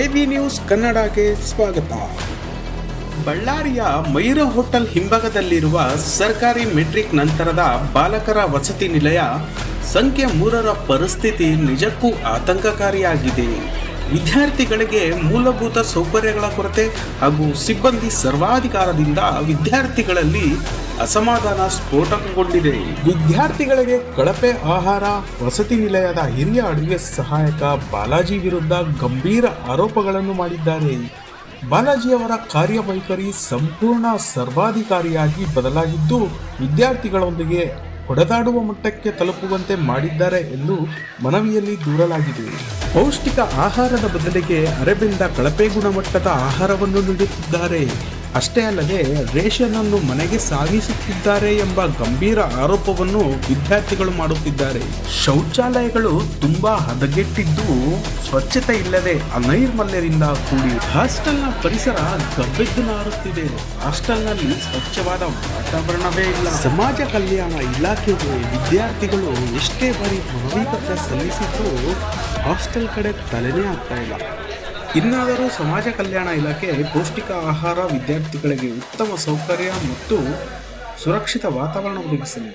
AB news ಕನ್ನಡಕ್ಕೆ ಸ್ವಾಗತ. ಬಳ್ಳಾರಿಯ ಮಯೂರ ಹೋಟೆಲ್ ಹಿಂಭಾಗದಲ್ಲಿರುವ ಸರ್ಕಾರಿ ಮೆಟ್ರಿಕ್ ನಂತರದ ಬಾಲಕರ ವಸತಿ ನಿಲಯ ಸಂಖ್ಯೆ ಮೂರರ ಪರಿಸ್ಥಿತಿ ನಿಜಕ್ಕೂ ಆತಂಕಕಾರಿಯಾಗಿದೆ. ವಿದ್ಯಾರ್ಥಿಗಳಿಗೆ ಮೂಲಭೂತ ಸೌಕರ್ಯಗಳ ಕೊರತೆ ಹಾಗೂ ಸಿಬ್ಬಂದಿ ಸರ್ವಾಧಿಕಾರದಿಂದ ವಿದ್ಯಾರ್ಥಿಗಳಲ್ಲಿ ಅಸಮಾಧಾನ ಸ್ಫೋಟಗೊಂಡಿದೆ. ವಿದ್ಯಾರ್ಥಿಗಳಿಗೆ ಕಳಪೆ ಆಹಾರ, ವಸತಿ ನಿಲಯದ ಹಿರಿಯ ಅಡುಗೆ ಸಹಾಯಕ ಬಾಲಾಜಿ ವಿರುದ್ಧ ಗಂಭೀರ ಆರೋಪಗಳನ್ನು ಮಾಡಿದ್ದಾರೆ. ಬಾಲಾಜಿಯವರ ಕಾರ್ಯವೈಖರಿ ಸಂಪೂರ್ಣ ಸರ್ವಾಧಿಕಾರಿಯಾಗಿ ಬದಲಾಗಿದ್ದು, ವಿದ್ಯಾರ್ಥಿಗಳೊಂದಿಗೆ ಹೊಡೆದಾಡುವ ಮಟ್ಟಕ್ಕೆ ತಲುಪುವಂತೆ ಮಾಡಿದ್ದಾರೆ ಎಂದು ಮನವಿಯಲ್ಲಿ ದೂರಲಾಗಿದೆ. ಪೌಷ್ಟಿಕ ಆಹಾರದ ಬದಲಿಗೆ ಅರೆಬಿಂದ ಕಳಪೆ ಗುಣಮಟ್ಟದ ಆಹಾರವನ್ನು ನೀಡುತ್ತಿದ್ದಾರೆ. ಅಷ್ಟೇ ಅಲ್ಲದೆ ರೇಷನ್ ಅನ್ನು ಮನೆಗೆ ಸಾಗಿಸುತ್ತಿದ್ದಾರೆ ಎಂಬ ಗಂಭೀರ ಆರೋಪವನ್ನು ವಿದ್ಯಾರ್ಥಿಗಳು ಮಾಡುತ್ತಿದ್ದಾರೆ. ಶೌಚಾಲಯಗಳು ತುಂಬಾ ಹದಗೆಟ್ಟಿದ್ದು ಸ್ವಚ್ಛತೆ ಇಲ್ಲದೆ ಅನೈರ್ಮಲ್ಯದಿಂದ ಕೂಡಿ ಹಾಸ್ಟೆಲ್ನ ಪರಿಸರ ಗಬ್ಬೆದ್ದು ನಾರುತ್ತಿದೆ ಹಾಸ್ಟೆಲ್ನಲ್ಲಿ ಸ್ವಚ್ಛವಾದ ವಾತಾವರಣವೇ ಇಲ್ಲ. ಸಮಾಜ ಕಲ್ಯಾಣ ಇಲಾಖೆಗೆ ವಿದ್ಯಾರ್ಥಿಗಳು ಎಷ್ಟೇ ಬಾರಿ ಮನವಿ ಹಾಸ್ಟೆಲ್ ಕಡೆ ತಲೆನೇ ಆಗ್ತಾ ಇಲ್ಲ. ಇನ್ನಾದರೂ ಸಮಾಜ ಕಲ್ಯಾಣ ಇಲಾಖೆ ಪೌಷ್ಟಿಕ ಆಹಾರ ವಿದ್ಯಾರ್ಥಿಗಳಿಗೆ ಉತ್ತಮ ಸೌಕರ್ಯ ಮತ್ತು ಸುರಕ್ಷಿತ ವಾತಾವರಣ ಒದಗಿಸಲಿ.